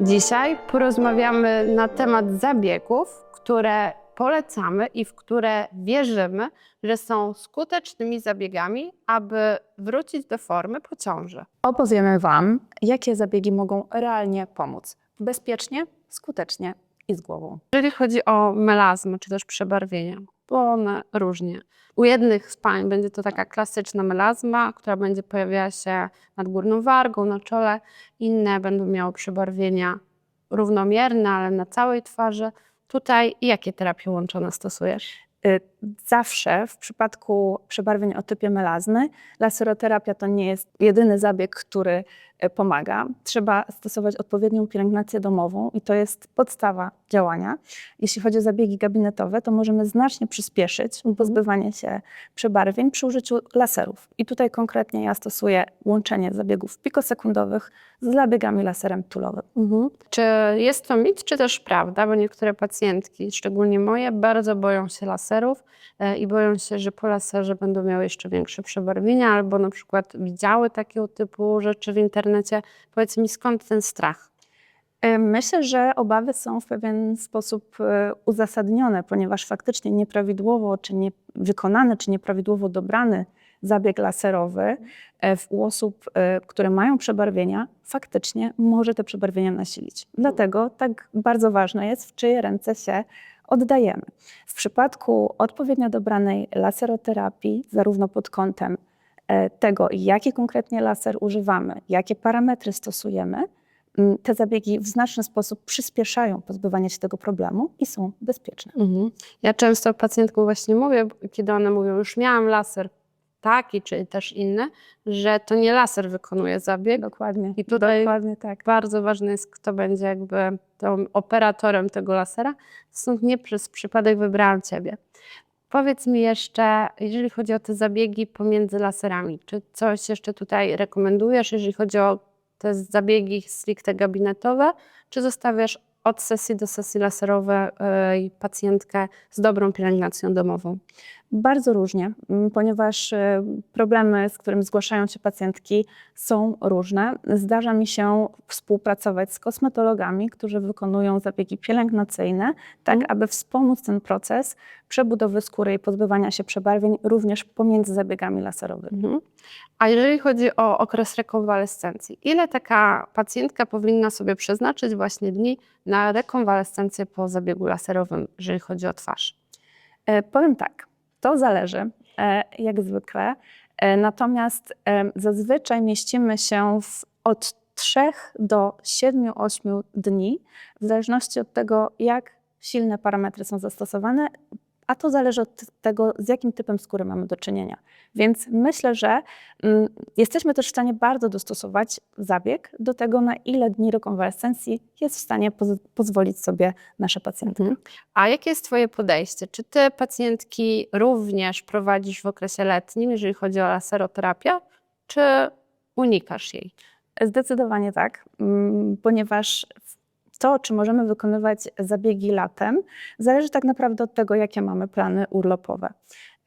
Dzisiaj porozmawiamy na temat zabiegów, które polecamy i w które wierzymy, że są skutecznymi zabiegami, aby wrócić do formy po ciąży. Opowiemy Wam, jakie zabiegi mogą realnie pomóc. Bezpiecznie, skutecznie i z głową. Jeżeli chodzi o melazmy czy też przebarwienia, bo one różnie. U jednych z pań będzie to taka klasyczna melazma, która będzie pojawiała się nad górną wargą, na czole. Inne będą miały przebarwienia równomierne, ale na całej twarzy. Tutaj jakie terapie łączone stosujesz? Y, Zawsze w przypadku przebarwień o typie melazmy laseroterapia to nie jest jedyny zabieg, który pomaga. Trzeba stosować odpowiednią pielęgnację domową i to jest podstawa działania. Jeśli chodzi o zabiegi gabinetowe, to możemy znacznie przyspieszyć pozbywanie się przebarwień przy użyciu laserów. I tutaj konkretnie ja stosuję łączenie zabiegów pikosekundowych z zabiegami laserem tulowym. Czy jest to mit, czy też prawda? Bo niektóre pacjentki, szczególnie moje, bardzo boją się laserów e, i boją się, że po laserze będą miały jeszcze większe przebarwienia, albo na przykład widziały takiego typu rzeczy w internecie. Powiedz mi, skąd ten strach? Y, Myślę, że obawy są w pewien sposób y, uzasadnione, ponieważ faktycznie nieprawidłowo czy nie wykonany, czy nieprawidłowo dobrany zabieg laserowy e, u osób, e, które mają przebarwienia, faktycznie może te przebarwienia nasilić. Dlatego tak bardzo ważne jest, w czyje ręce się oddajemy. W przypadku odpowiednio dobranej laseroterapii, zarówno pod kątem e, tego, jaki konkretnie laser używamy, jakie parametry stosujemy, m, te zabiegi w znaczny sposób przyspieszają pozbywanie się tego problemu i są bezpieczne. Ja często pacjentkom właśnie mówię, kiedy one mówią, już miałam laser taki czy też inny, że to nie laser wykonuje zabieg. Dokładnie. I tutaj Dokładnie tak. bardzo ważne jest, kto będzie jakby tym operatorem tego lasera. Stąd nie przez przypadek wybrałam Ciebie. Powiedz mi jeszcze, jeżeli chodzi o te zabiegi pomiędzy laserami, czy coś jeszcze tutaj rekomendujesz, jeżeli chodzi o te zabiegi stricte gabinetowe, czy zostawiasz od sesji do sesji laserowej pacjentkę z dobrą pielęgnacją domową? Bardzo różnie, ponieważ e, problemy, z którymi zgłaszają się pacjentki, są różne. Zdarza mi się współpracować z kosmetologami, którzy wykonują zabiegi pielęgnacyjne, tak Mhm. aby wspomóc ten proces przebudowy skóry i pozbywania się przebarwień również pomiędzy zabiegami laserowymi. Mhm. A jeżeli chodzi o okres rekonwalescencji, ile taka pacjentka powinna sobie przeznaczyć właśnie dni na rekonwalescencję po zabiegu laserowym, jeżeli chodzi o twarz? E, Powiem tak, to zależy, e, jak zwykle. E, Natomiast e, zazwyczaj mieścimy się w, od 3 do 7-8 dni, w zależności od tego, jak silne parametry są zastosowane, a to zależy od tego, z jakim typem skóry mamy do czynienia. Więc myślę, że mm, jesteśmy też w stanie bardzo dostosować zabieg do tego, na ile dni rekonwalescencji jest w stanie poz- pozwolić sobie nasza pacjentka. Mhm. A jakie jest Twoje podejście? Czy Ty pacjentki również prowadzisz w okresie letnim, jeżeli chodzi o laseroterapię, czy unikasz jej? Zdecydowanie tak, mm, ponieważ to, czy możemy wykonywać zabiegi latem, zależy tak naprawdę od tego, jakie mamy plany urlopowe.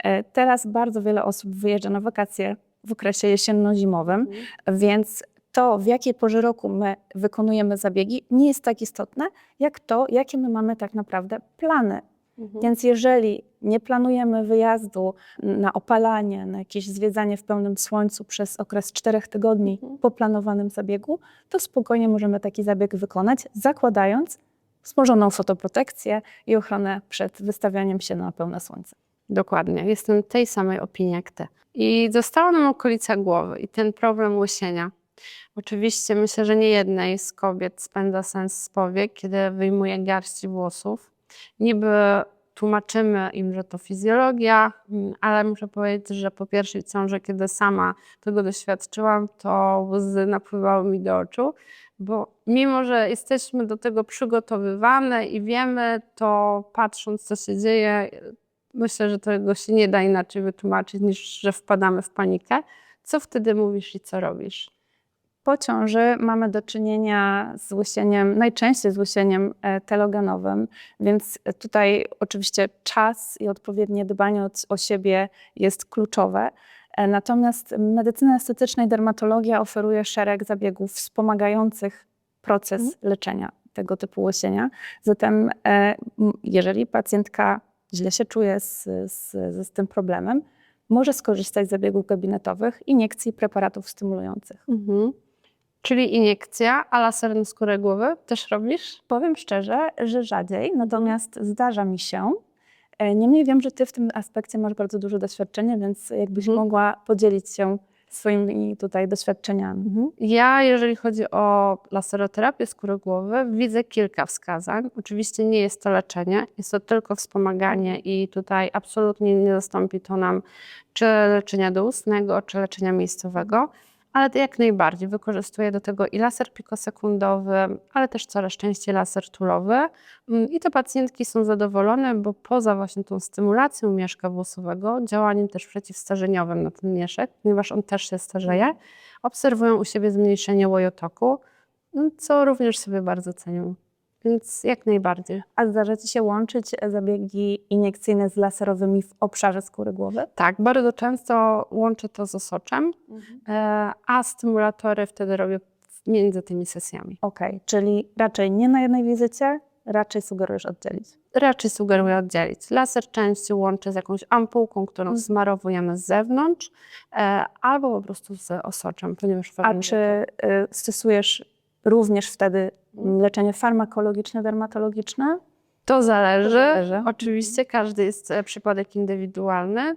E, Teraz bardzo wiele osób wyjeżdża na wakacje w okresie jesienno-zimowym, więc to, w jakiej porze roku my wykonujemy zabiegi, nie jest tak istotne, jak to, jakie my mamy tak naprawdę plany Mhm. więc jeżeli nie planujemy wyjazdu na opalanie, na jakieś zwiedzanie w pełnym słońcu przez okres czterech tygodni Mhm. po planowanym zabiegu, to spokojnie możemy taki zabieg wykonać, zakładając wzmożoną fotoprotekcję i ochronę przed wystawianiem się na pełne słońce. Dokładnie, jestem tej samej opinii jak Ty. I została nam okolica głowy i ten problem łysienia. Oczywiście myślę, że nie jednej z kobiet spędza sens z powiek, kiedy wyjmuje garści włosów. Niby tłumaczymy im, że to fizjologia, ale muszę powiedzieć, że po pierwszej ciąży, kiedy sama tego doświadczyłam, to łzy napływały mi do oczu, bo mimo, że jesteśmy do tego przygotowywane i wiemy to patrząc, co się dzieje, Myślę, że tego się nie da inaczej wytłumaczyć, niż że wpadamy w panikę. Co wtedy mówisz i co robisz? Po ciąży mamy do czynienia z łysieniem, najczęściej z łysieniem e, telogenowym, więc tutaj oczywiście czas i odpowiednie dbanie o, o siebie jest kluczowe. E, Natomiast medycyna estetyczna i dermatologia oferuje szereg zabiegów wspomagających proces Mhm. leczenia tego typu łosienia. Zatem e, jeżeli pacjentka źle się czuje z, z, z, z tym problemem, może skorzystać z zabiegów gabinetowych, iniekcji preparatów stymulujących. Mhm. Czyli iniekcja, a laser na skórę głowy też robisz? Powiem szczerze, że rzadziej, natomiast zdarza mi się. E, Niemniej wiem, że ty w tym aspekcie masz bardzo duże doświadczenie, więc jakbyś Mhm. mogła podzielić się swoimi tutaj doświadczeniami. Ja, jeżeli chodzi o laseroterapię skóry głowy, widzę kilka wskazań. Oczywiście nie jest to leczenie, jest to tylko wspomaganie i tutaj absolutnie nie zastąpi to nam czy leczenia doustnego, czy leczenia miejscowego, ale jak najbardziej wykorzystuję do tego i laser pikosekundowy, ale też coraz częściej laser tulowy Mm, i te pacjentki są zadowolone, bo poza właśnie tą stymulacją mieszka włosowego, działaniem też przeciwstarzeniowym na ten mieszek, ponieważ on też się starzeje, obserwują u siebie zmniejszenie łojotoku, co również sobie bardzo cenią. Więc jak najbardziej. A zdarza ci się łączyć e, zabiegi iniekcyjne z laserowymi w obszarze skóry głowy? Tak, bardzo często łączę to z osoczem, e, a stymulatory wtedy robię między tymi sesjami. Okej, czyli raczej nie na jednej wizycie, raczej sugerujesz oddzielić. Raczej sugeruję oddzielić. Laser częściej łączę z jakąś ampułką, którą Mhm. smarowujemy z zewnątrz, e, albo po prostu z osoczem, ponieważ A czy y, stosujesz również wtedy leczenie farmakologiczne, dermatologiczne? To zależy. To zależy. Oczywiście każdy jest e, przypadek indywidualny.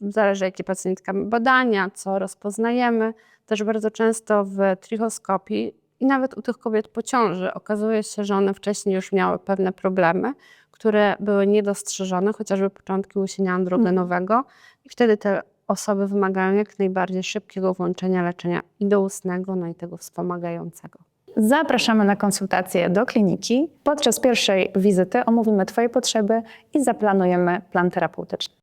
Zależy, jakie pacjentka ma badania, co rozpoznajemy. Też bardzo często w trichoskopii i nawet u tych kobiet po ciąży okazuje się, że one wcześniej już miały pewne problemy, które były niedostrzeżone, chociażby początki łysienia androgenowego. I wtedy te osoby wymagają jak najbardziej szybkiego włączenia leczenia i doustnego, no i tego wspomagającego. Zapraszamy na konsultację do kliniki. Podczas pierwszej wizyty omówimy Twoje potrzeby i zaplanujemy plan terapeutyczny.